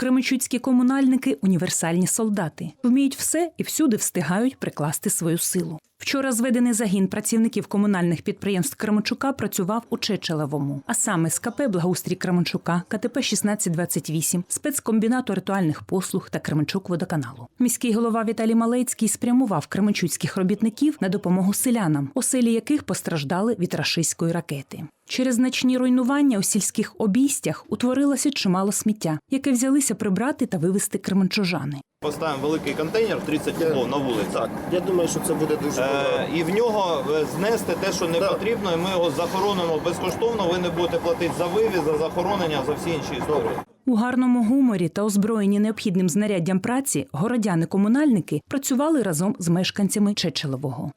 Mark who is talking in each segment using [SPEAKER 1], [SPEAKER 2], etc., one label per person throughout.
[SPEAKER 1] Кременчуцькі комунальники універсальні солдати, вміють все і всюди встигають прикласти свою силу. Вчора зведений загін працівників комунальних підприємств Кременчука працював у Чечелевому, а саме з КП Благоустрій Кременчука, КТП 1628, спецкомбінату ритуальних послуг та Кременчук водоканалу. Міський голова Віталій Малецький спрямував кременчуцьких робітників на допомогу селянам, оселі яких постраждали від рашистської ракети. Через значні руйнування у сільських обійстях утворилося чимало сміття, яке взялися прибрати та вивезти кременчужани.
[SPEAKER 2] Поставимо великий контейнер 30 кг на вулиці.
[SPEAKER 3] Так, я думаю, що це буде дуже
[SPEAKER 2] Е, і в нього е, знести те, що не
[SPEAKER 3] Так.
[SPEAKER 2] потрібно, і ми його захоронимо безкоштовно. Ви не будете платити за вивіз, за захоронення, за всі інші історії.
[SPEAKER 1] У гарному гуморі та озброєні необхідним знаряддям праці городяни-комунальники працювали разом з мешканцями Чечелевого.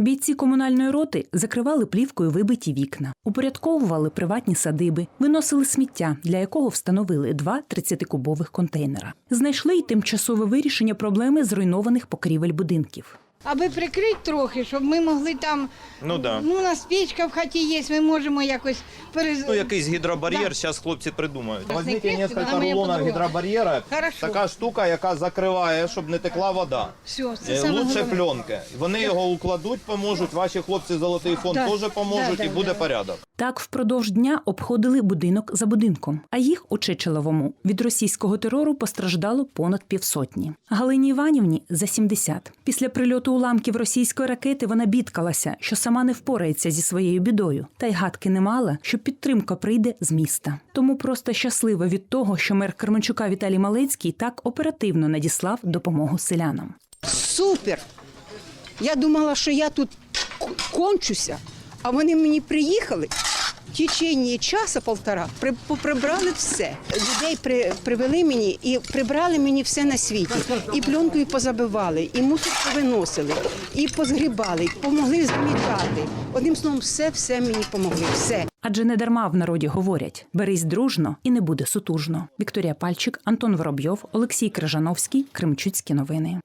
[SPEAKER 1] Бійці комунальної роти закривали плівкою вибиті вікна, упорядковували приватні садиби, виносили сміття, для якого встановили два 30-кубових контейнера. Знайшли й тимчасове вирішення проблеми зруйнованих покрівель будинків.
[SPEAKER 4] Аби прикрити трохи, щоб ми могли там.
[SPEAKER 2] Ну да.
[SPEAKER 4] Ну, у нас печка в хаті є, ми можемо якось перез...
[SPEAKER 2] Ну, якийсь гідробар'єр,
[SPEAKER 4] Да.
[SPEAKER 2] зараз хлопці придумають.
[SPEAKER 4] Не
[SPEAKER 2] кілька рулонів гідробар'єра.
[SPEAKER 4] Хорошо.
[SPEAKER 2] Така штука, яка закриває, щоб не текла вода.
[SPEAKER 4] Все, це
[SPEAKER 2] Е,
[SPEAKER 4] саме
[SPEAKER 2] Лучше
[SPEAKER 4] головне.
[SPEAKER 2] пленки. Вони його укладуть, поможуть. Ваші хлопці золотий фонд
[SPEAKER 4] Да.
[SPEAKER 2] теж поможуть,
[SPEAKER 4] Да,
[SPEAKER 2] і буде
[SPEAKER 4] да.
[SPEAKER 2] порядок.
[SPEAKER 1] Так впродовж дня обходили будинок за будинком, а їх у Чечелевому від російського терору постраждало понад півсотні. Галині Іванівні за 70. Після прильоту уламків російської ракети вона бідкалася, що сама не впорається зі своєю бідою, та й гадки не мала, що підтримка прийде з міста. Тому просто щаслива від того, що мер Кременчука Віталій Малецький так оперативно надіслав допомогу селянам.
[SPEAKER 5] Супер! Я думала, що я тут кончуся, а вони мені приїхали. Течение часа полтора при, прибрали все. Людей при, привели мені і прибрали мені все на світі. І пленкою позабивали, і мусор повиносили, і позгрібали, і помогли замітати. Одним словом, все, все мені помогли. Все.
[SPEAKER 1] Адже не дарма в народі говорять: берись дружно і не буде сутужно. Вікторія Пальчик, Антон Воробйов, Олексій Крижановський, Кремчуцькі новини.